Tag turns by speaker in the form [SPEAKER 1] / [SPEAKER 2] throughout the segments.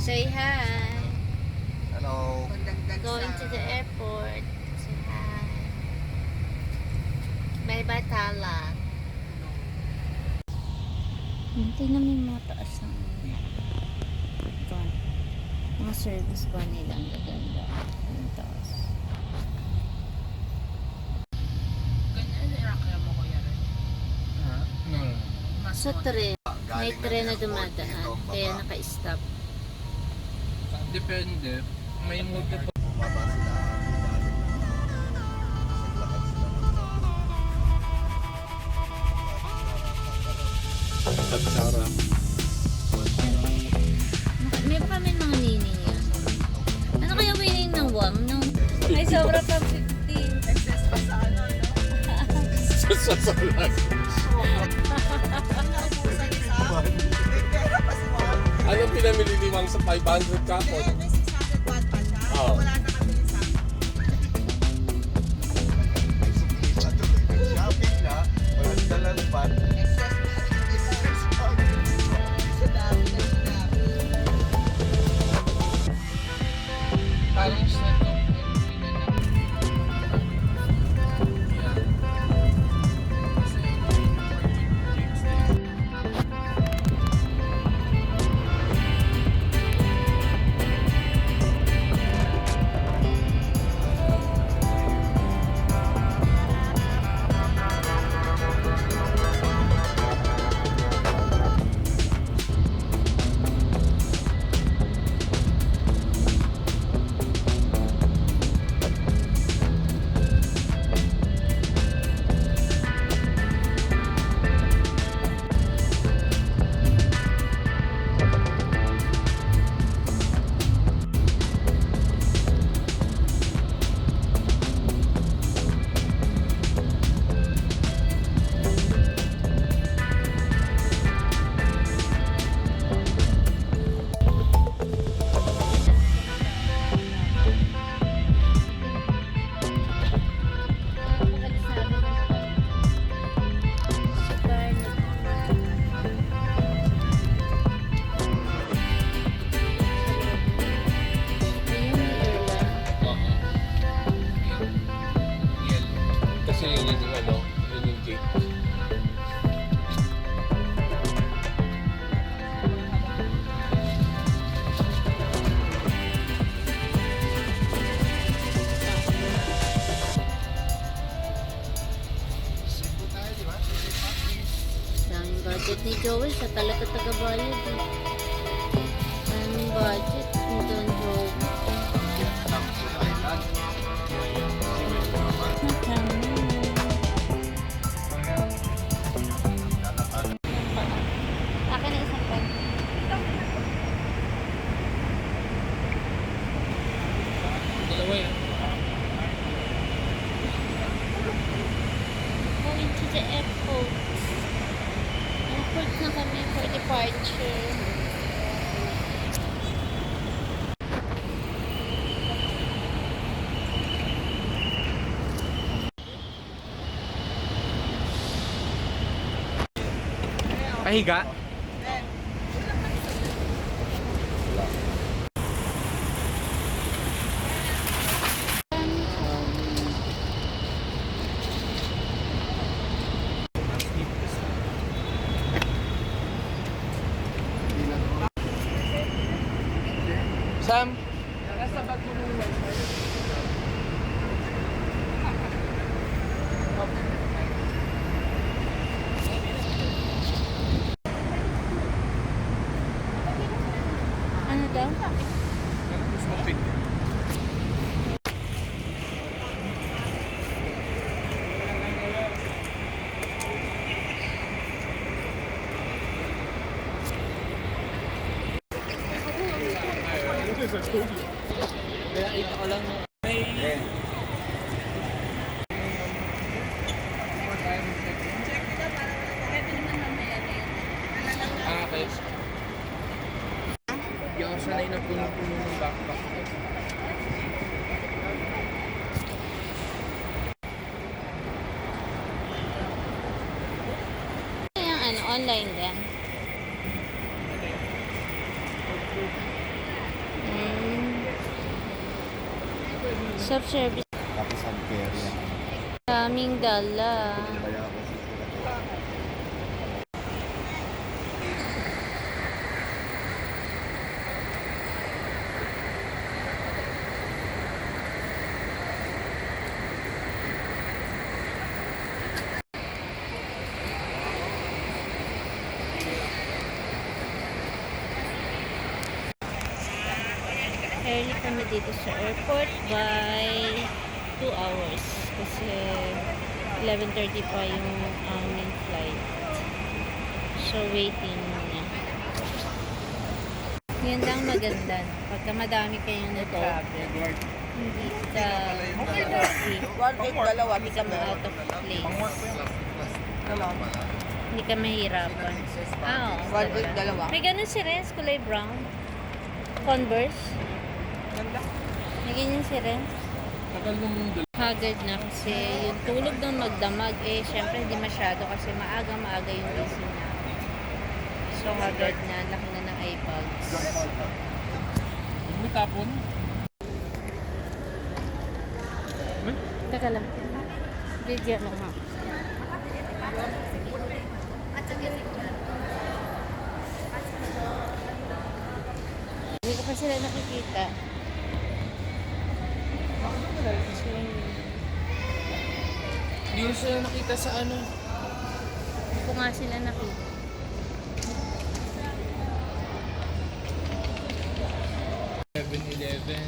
[SPEAKER 1] Say hi.
[SPEAKER 2] Hello.
[SPEAKER 1] Going to the airport. Say hi. May batala. Tingnan mo yung mga taas ng van. Mga service van nila. Ang gaganda. Ang taas. Sa tren. May tren na dumadaan. Kaya naka-stop.
[SPEAKER 3] Depende. May multiple.
[SPEAKER 2] Bumaba sila. Galing. Naglakad sila ng
[SPEAKER 3] Sara.
[SPEAKER 1] May pa may mga nining yan. Ano kaya winning ng WAM? No? Ay, sobra pa 15.
[SPEAKER 4] excess pa sa ano, no?
[SPEAKER 3] Sa salat. Pinamili ni Mang sa 500 kapon?
[SPEAKER 4] Kaya may 600 watt pa siya.
[SPEAKER 3] Oo.
[SPEAKER 4] Wala na
[SPEAKER 3] He got. Ano sanay na puno-puno ng backpack
[SPEAKER 1] ko. ano, ano online din. Mm. Self-service.
[SPEAKER 2] Tapos ang
[SPEAKER 1] Daming dala. Dito sa airport by 2 hours. Kasi 11.30 pa yung aming flight. So, waiting muna. Yun lang maganda. Pagka madami kayong nag-travel, hindi ka.
[SPEAKER 4] One week, dalawa.
[SPEAKER 1] Hindi ka ma-out of place. Hindi ka mahirapan. Ah, oo.
[SPEAKER 4] One week, dalawa.
[SPEAKER 1] May ganun si Renz, kulay brown. Converse.
[SPEAKER 4] Ganda.
[SPEAKER 1] May ganyan si Renz.
[SPEAKER 3] Tagal dal-
[SPEAKER 1] Haggard na kasi yung tulog ng magdamag eh syempre hindi masyado kasi maaga maaga yung gising na. So haggard na, laki na ng.
[SPEAKER 3] Huwag mo tapon.
[SPEAKER 1] Teka lang. Video mo ha. Hindi ko pa sila nakikita.
[SPEAKER 3] Hindi ko sila nakita sa ano.
[SPEAKER 1] Hindi ko nga sila nakita.
[SPEAKER 3] Seven Eleven.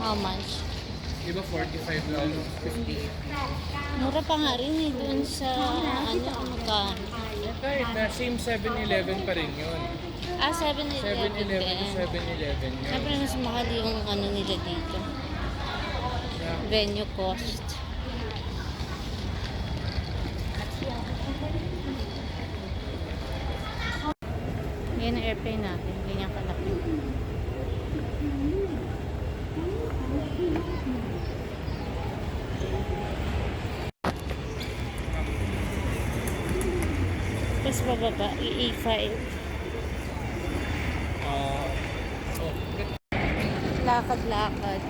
[SPEAKER 1] How much?
[SPEAKER 3] Di ba 45 lang? 50.
[SPEAKER 1] Mura pa nga rin eh, doon sa ano, magkano.
[SPEAKER 3] Kahit na same 7-Eleven pa rin yun.
[SPEAKER 1] Ah, 7-Eleven
[SPEAKER 3] 7-Eleven to
[SPEAKER 1] din.
[SPEAKER 3] 7-Eleven yun.
[SPEAKER 1] Siyempre mas mahal yung ano nila dito. Venue cost. Yan ang airplane natin. Ganyan kalaki. Tapos bababa, E5.
[SPEAKER 3] Ah,
[SPEAKER 1] Lakad-lakad.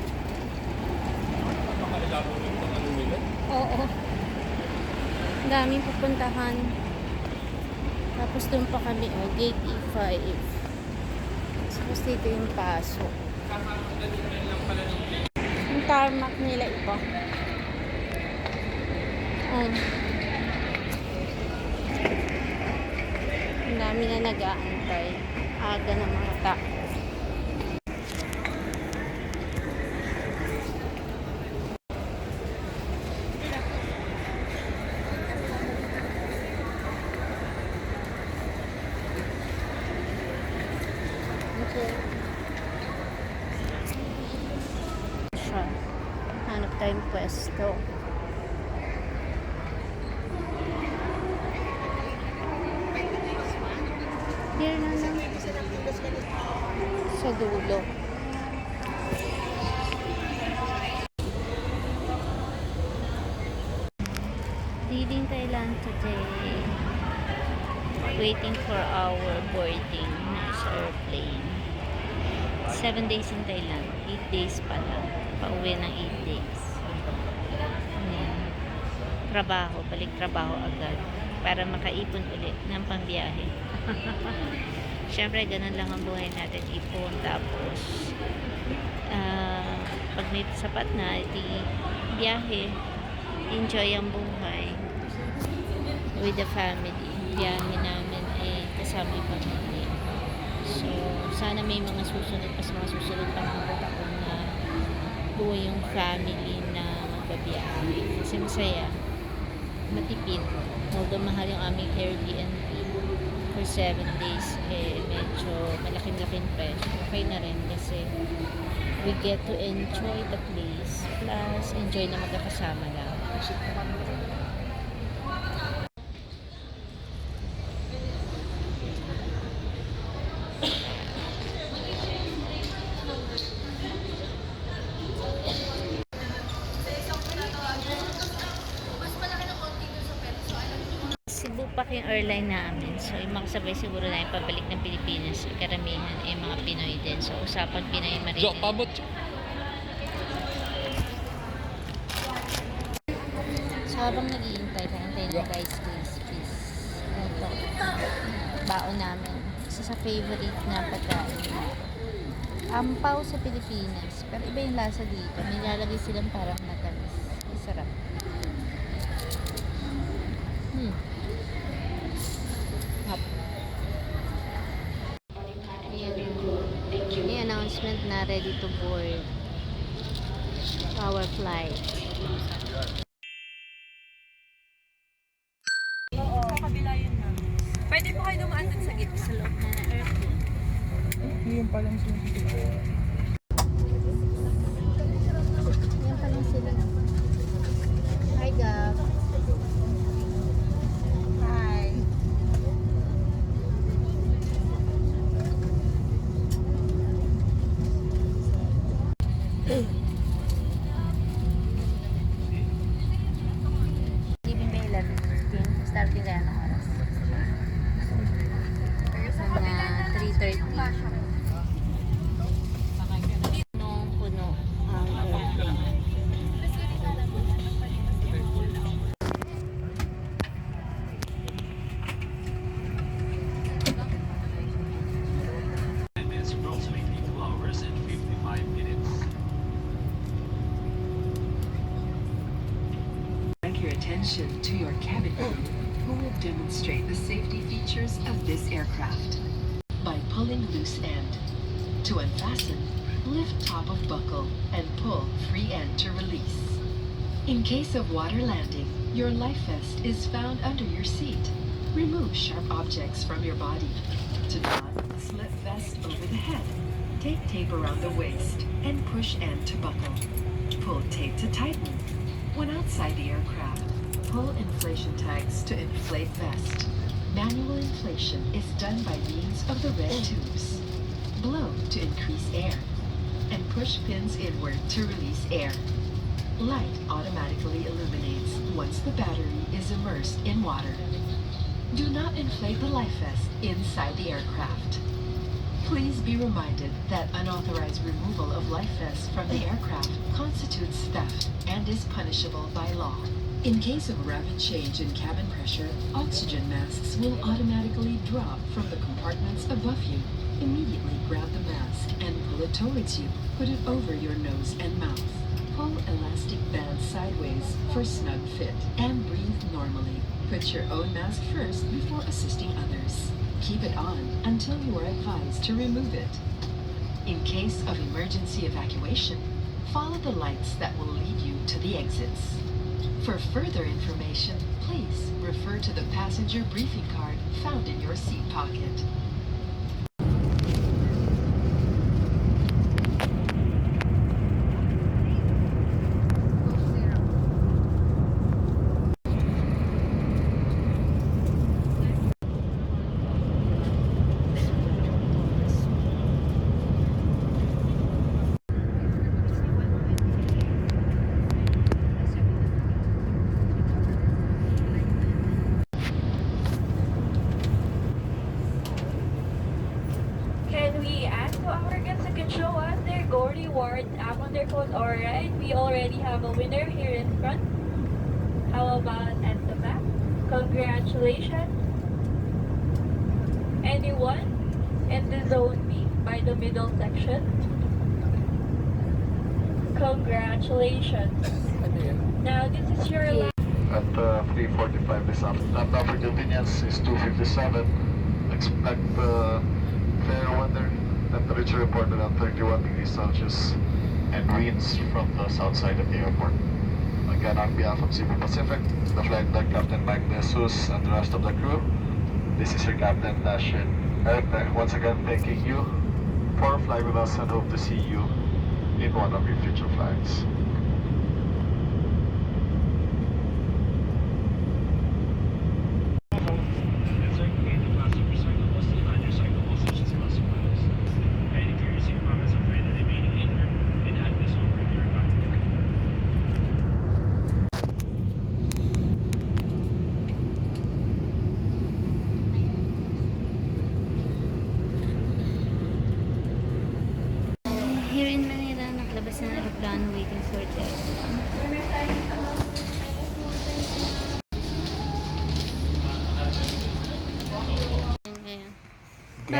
[SPEAKER 3] makalala mo rin itong ano nila.
[SPEAKER 1] Oo. Daming pupuntahan. Tapos doon pa kami, oh, gate E5. Tapos dito yung paso. Yung tarmac nila iba. Oh. Ang dami na nag-aantay. Aga ng mga tao. Here na lang. Sa dulo. Leaving Thailand today. Waiting for our boarding sa airplane. Seven days in Thailand. Eight days pala. Pauwi ng eight days. Ayan. Trabaho. Balik trabaho agad. Para makaipon ulit ng pambiyahe. Siyempre, ganun lang ang buhay natin. Ipon. Tapos, ah, pag may sapat na, di biyahe. Enjoy ang buhay with the family. Biyahe namin ay kasama yung pamilya. So, sana may mga susunod pa sa mga susunod pa ng taon na buhay yung family na magbabiyahe. Kasi masaya. Matipid. Although mahal yung aming Airbnb for 7 days, eh, medyo malaking-laking presyo. Okay na rin kasi we get to enjoy the place. Plus, enjoy na magkakasama lang. sabay siguro na pabalik ng Pilipinas, karamihan ay mga Pinoy din. So, usapan Pinoy
[SPEAKER 3] Marino.
[SPEAKER 1] So,
[SPEAKER 3] pabot.
[SPEAKER 1] So, habang naghihintay, kakantay ng rice please, please. Ito. Baon namin. Isa sa favorite na pagkain. Ampaw sa Pilipinas. Pero iba yung lasa dito. May lalagay silang parang matamis. Masarap. Na ready to board. Power flight.
[SPEAKER 4] Oo. Sa kabila yun na. Pwede po kayo dumaan dun sa gitna.
[SPEAKER 1] Sa loob na ng airplane.
[SPEAKER 3] Yung palang siya.
[SPEAKER 5] To your cabin crew, who will demonstrate the safety features of this aircraft. By pulling loose end. To unfasten, lift top of buckle and pull free end to release. In case of water landing, your life vest is found under your seat. Remove sharp objects from your body. To don, slip vest over the head. Take tape around the waist and push end to buckle. Pull tape to tighten. When outside the aircraft, pull inflation tags to inflate vest. Manual inflation is done by means of the red tubes. Blow to increase air. And push pins inward to release air. Light automatically illuminates once the battery is immersed in water. Do not inflate the life vest inside the aircraft. Please be reminded that unauthorized removal of life vests from the aircraft constitutes theft and is punishable by law. In case of rapid change in cabin pressure, oxygen masks will automatically drop from the compartments above you. Immediately grab the mask and pull it towards you. Put it over your nose and mouth. Pull elastic bands sideways for snug fit and breathe normally. Put your own mask first before assisting others. Keep it on until you are advised to remove it. In case of emergency evacuation, follow the lights that will lead you to the exits. For further information, please refer to the passenger briefing card found in your seat pocket.
[SPEAKER 6] Can we ask to our guests who can show us their Go Reward app on their phone? Alright, we already have a winner here in front. How about at the back? Congratulations. Anyone in the zone B by the middle section? Congratulations. Now this is your last
[SPEAKER 2] At uh, 3.45 this afternoon. At our convenience is 2.57. Expect uh, fair weather. Temperature reported at 31 degrees Celsius. And winds from the south side of the airport. Again, on behalf of Cebu Pacific, the flight deck Captain Mike De Jesus and the rest of the crew, this is your Captain Dashin. Eric, uh, once again, thanking you for flying with us and hope to see you in one of your future flights.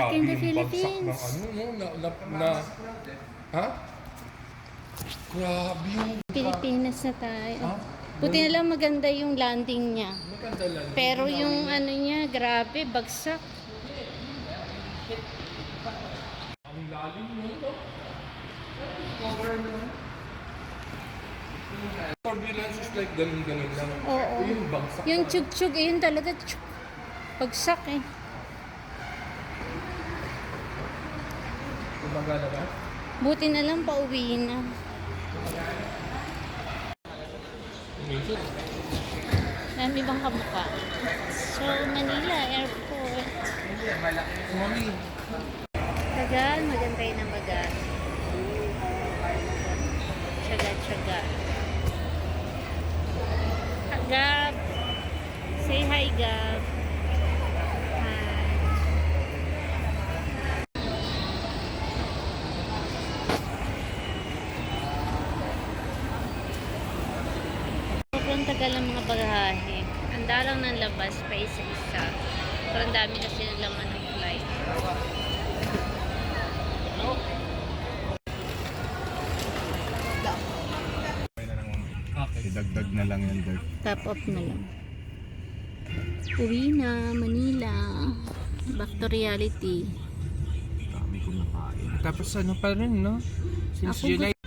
[SPEAKER 1] Back in the Philippines.
[SPEAKER 3] ng ano, no? Na, na, na, ha? Grabe yung...
[SPEAKER 1] Pilipinas na tayo.
[SPEAKER 3] Ha?
[SPEAKER 1] Buti na lang maganda yung landing niya.
[SPEAKER 3] Maganda lang.
[SPEAKER 1] Pero yung ano niya, grabe, bagsak.
[SPEAKER 3] Ang lalim mo? Cover mo. Turbulence is like ganun-ganun lang.
[SPEAKER 1] Oo.
[SPEAKER 3] Yung bagsak.
[SPEAKER 1] Yung chug-chug, eh, yun talaga, chug. Bagsak eh.
[SPEAKER 3] Gumagana ba?
[SPEAKER 1] Buti na lang pauwi na. Dami bang kamuka? So, Manila Airport.
[SPEAKER 3] Mami,
[SPEAKER 1] Tagal, magantay na magal. Tsaga-tsaga. Gab! Say hi, Gab. Hi. Sobrang tagal ng mga bagahe. Ang dalang ng labas pa isa-isa. Pero ang dami kasi ng laman ng flight.
[SPEAKER 7] Idagdag na lang yan, Dirk.
[SPEAKER 1] Top up na lang. Uwi na, Manila. Back to reality.
[SPEAKER 7] Dami kong nakain.
[SPEAKER 3] tapos ano pa rin, no? Since
[SPEAKER 1] Ako
[SPEAKER 3] July